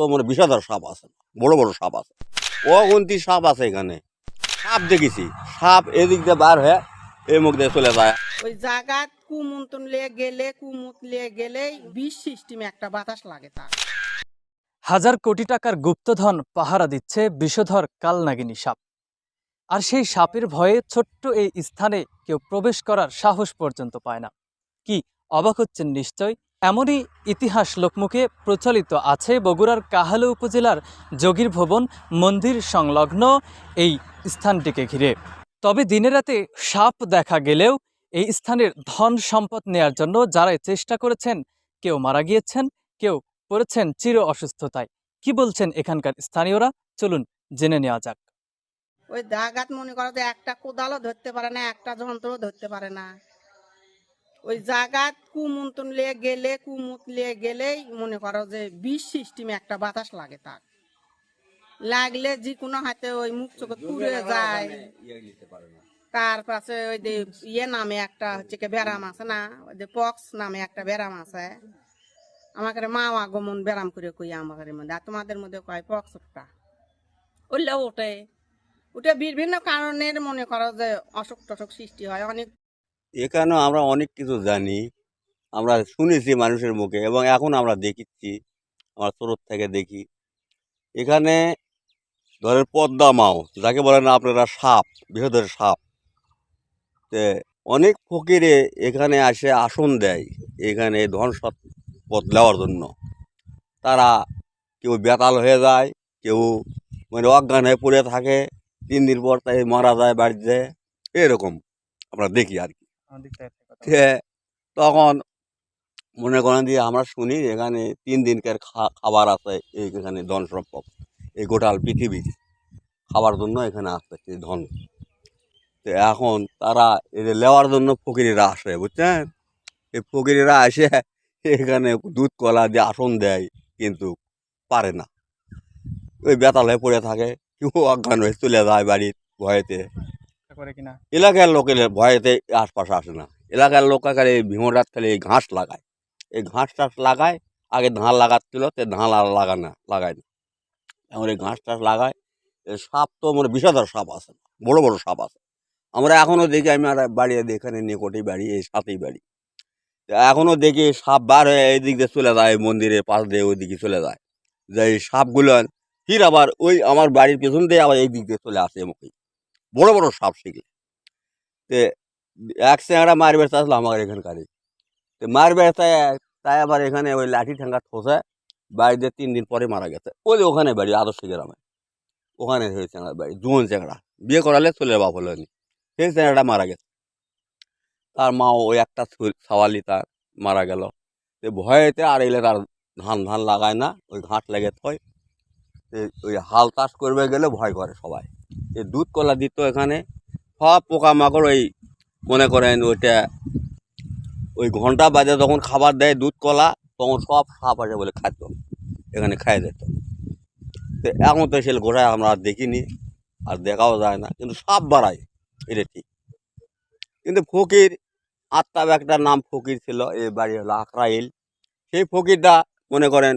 তো মানে বিষাদার সাপ আছে বড় বড় সাপ আছে। অগন্তি সাপ আছে এখানে। সাপ দেখেছি। সাপ এদিক দিয়ে বার হয়ে এই মুখ দিয়ে চলে যায়। ওই জায়গাত কুমন্তন লিয়ে গেলে কুমুত লিয়ে গেলেই বিষ সিস্টেমে একটা বাতাস লাগে তার। হাজার কোটি টাকার গুপ্তধন পাহারা দিচ্ছে বিষধর কালনাগিনী সাপ। আর সেই সাপের ভয়ে ছোট্ট এই স্থানে কেউ প্রবেশ করার সাহস পর্যন্ত পায় না। কি অবাক হচ্ছেন নিশ্চয়? এমনই ইতিহাস লোকমুখে প্রচলিত আছে বগুড়ার কাহালু উপজেলার যোগীর ভবন মন্দির সংলগ্ন এই স্থানটিকে ঘিরে। তবে দিনে রাতে সাপ দেখা গেলেও এই স্থানের ধন সম্পদ নেয়ার জন্য যারাই চেষ্টা করেছেন, কেউ মারা গিয়েছেন, কেউ পড়েছেন চির অসুস্থতায়। কি বলছেন এখানকার স্থানীয়রা? চলুন জেনে নেওয়া যাক। ওই জায়গাত মনে করো যে একটা কোদালও ধরতে পারে না, একটা যন্ত্রও ধরতে পারে না। ওই জায়গাত কুমন্তন লিয়ে গেলে কুমুত লিয়ে গেলেই মনে করো যে বিষ সিস্টেমে একটা বাতাস লাগে তার। লাগলে যে কোনো হাতে ওই মুখ চোখে পুড়ে যায়। তার পাশে ওই যে ইয়ে নামে একটা হচ্ছে কি ব্যারাম আছে না? ওই যে পক্স নামে একটা ব্যারাম আছে। আমাকে মা আগমন ব্যারাম করে কই আমাদের মধ্যে। আর তোমাদের মধ্যে কয় পক্সটা উঠলে ওঠে। ওটা বিভিন্ন কারণের মনে করো যে অসুখ টসুখ সৃষ্টি হয়। অনেক এখানেও আমরা অনেক কিছু জানি। আমরা শুনেছি মানুষের মুখে এবং এখন আমরা দেখিচ্ছি আমার ছোটোর থেকে দেখি। এখানে ধরেন পদ্মা মাও, যাকে বলেন আপনারা সাপ, বৃহদের সাপ, তে অনেক ফকিরে এখানে আসে আসন দেয়, এখানে ধন সম্পদ দেওয়ার জন্য। তারা কেউ বেতাল হয়ে যায়, কেউ মানে অজ্ঞান হয়ে পড়ে থাকে, তিন দিন পর তাই মারা যায় বাড়িতে, এরকম আমরা দেখি আর কি। তখন মনে করেন যে আমরা শুনি এখানে তিন দিনকার খাবার আছে এইখানে ধন সম্পদ। এই গোটাল পৃথিবী খাবার জন্য এখানে সেই ধন। তো এখন তারা এটা লেওয়ার জন্য ফকিরেরা আসে বুঝছেন? এই ফকিরেরা আসে এখানে দুধ কলা দিয়ে আসন দেয় কিন্তু পারে না। ওই বেতাল হয়ে পড়ে থাকে কেউ অজ্ঞান হয়ে চলে যায় বাড়ির ভয়েতে। করে কিনা? এলাকার লোকের ভয়েতে আশপাশে আসে না। এলাকার লোক এই ভীমরাত খালি এই ঘাস লাগায়। এই ঘাস টাস লাগায়, আগে ধান লাগাচ্ছিল, তো ধান আর লাগায় না লাগায় না। এখন এই ঘাস টাস লাগায় সাপ তো মানে বিষাদার সাপ আছে, বড় বড় সাপ আছে। আমরা এখনও দেখি, আমি আর বাড়ি এখানে নিকটেই বাড়ি, এই সাথেই বাড়ি। এখনও দেখি সাপ বার হয়ে এই দিক দিয়ে চলে যায় মন্দিরের পাশ দিয়ে ওই দিকে চলে যায়। যে এই সাপগুলো ফির আবার ওই আমার বাড়ির পেছন দিয়ে আবার এই দিক দিয়ে চলে আসে মুখে বড় বড় সাপ শিখলে তে এক চেংড়া মার বেড়তে আসলো আমার এখানকারই। তো মার বেড়তে তাই আবার এখানে ওই লাঠি ঠেঙ্গা ঠোসে বাড়িতে তিন দিন পরে মারা গেছে। ওই ওখানে বাড়ি, আদর্শ গ্রামে। ওখানে হয়েছে আমার বাড়ি জুয়ন চেংড়া। বিয়ে করালে চলে বাপ হলো নি। সেই চেংড়াটা মারা গেছে। তার মা ওই একটা সাওয়ালি তার মারা গেল। তো ভয়েতে আর এলে তার ধান ধান লাগায় না, ওই ঘাট লেগে থয়। ওই হাল চাষ করবে গেলে ভয় করে সবাই। এই দুধ কলা দিত এখানে সব পোকামাকড় ওই মনে করেন ওইটা ওই ঘণ্টা বাজে যখন খাবার দেয় দুধ কলা, তখন সব সাপ আসে বলে খাদ্য এখানে খাই যেত। তো এখন তো সে গোড়ায় আমরা আর দেখিনি, আর দেখাও যায় না। কিন্তু সাপ বাড়ায়, এটা ঠিক। কিন্তু ফকির আত্মা একটা নাম ফকির ছিল এই বাড়ি হলো আকরাইল সেই ফকিরটা মনে করেন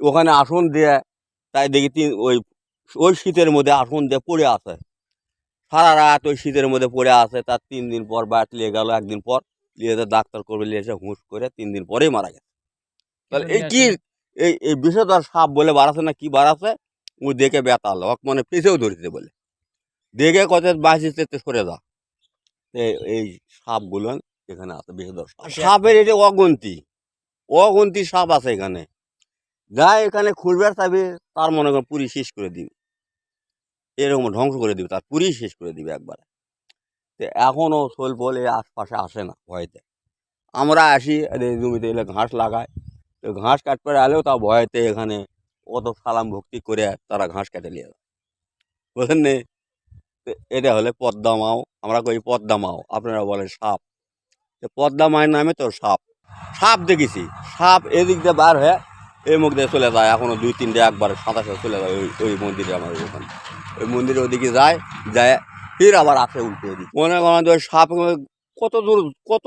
ওখানে আসন দিয়ে, তাই দেখি তিন ওই ওই শীতের মধ্যে আসন দিয়ে পড়ে আছে। সারা রাত ওই শীতের মধ্যে পড়ে আছে। তার তিন দিন পর বাড়ি নিয়ে গেল, একদিন পর নিয়ে ডাক্তার করবে, নিয়ে এসে হুঁশ করে তিন দিন পরেই মারা গেছে। তাহলে এই কি এই এই বিষধর সাপ বলে বাড়াছে না, কি বাড়াছে ও দেখে বেতাল হক মানে পিছেও ধরতে বলে। দেখে কত বাঁচিতে সরে যা। এই- সাপগুলো এখানে আছে বিষধর সাপ। সাপের এটা অগন্তি অগন্তি সাপ আছে এখানে। যা এখানে খুলবার চাইবে, তার মনে করেন পুরি শেষ করে দিবে। এরকম ধ্বংস করে দিবে, তার পুরি শেষ করে দিবে একবারে। তো এখনও শোল বলে আশপাশে আসে না ভয়তে। আমরা আসি জমিতে এলে ঘাস লাগায়। তো ঘাস কাটতে আলেও তা ভয়তে এখানে অত সালাম ভক্তি করে তারা ঘাস কেটে নিয়ে যায়। বুঝলেন নি? এটা হলে পদ্মা মাও। আমরা কই পদ্মা মাও, আপনারা বলেন সাপ। তো পদ্মা মায়ের নামে তো সাপ। সাপ দেখেছি। সাপ এদিক দিয়ে বার হয়ে এই মুখ দিয়ে চলে যায়। এখনও দুই তিনটে একবার সাঁতাশে চলে যায় ওই ওই মন্দিরে আমার ওখানে। ওই মন্দিরের ওদিকে যায় যায়, ফির আবার আসে উল্টো ওদিকে। মনে করেন সাপ কত দূর, কত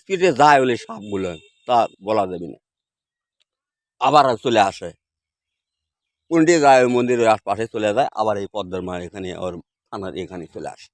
স্পিডে যায় ওই সাপগুলো তা বলা যাবে না। আবার চলে আসে। কোনটি যায় ওই মন্দিরের আশপাশে চলে যায়, আবার এই পদ্মার মার এখানে ওর থানার এখানে চলে আসে।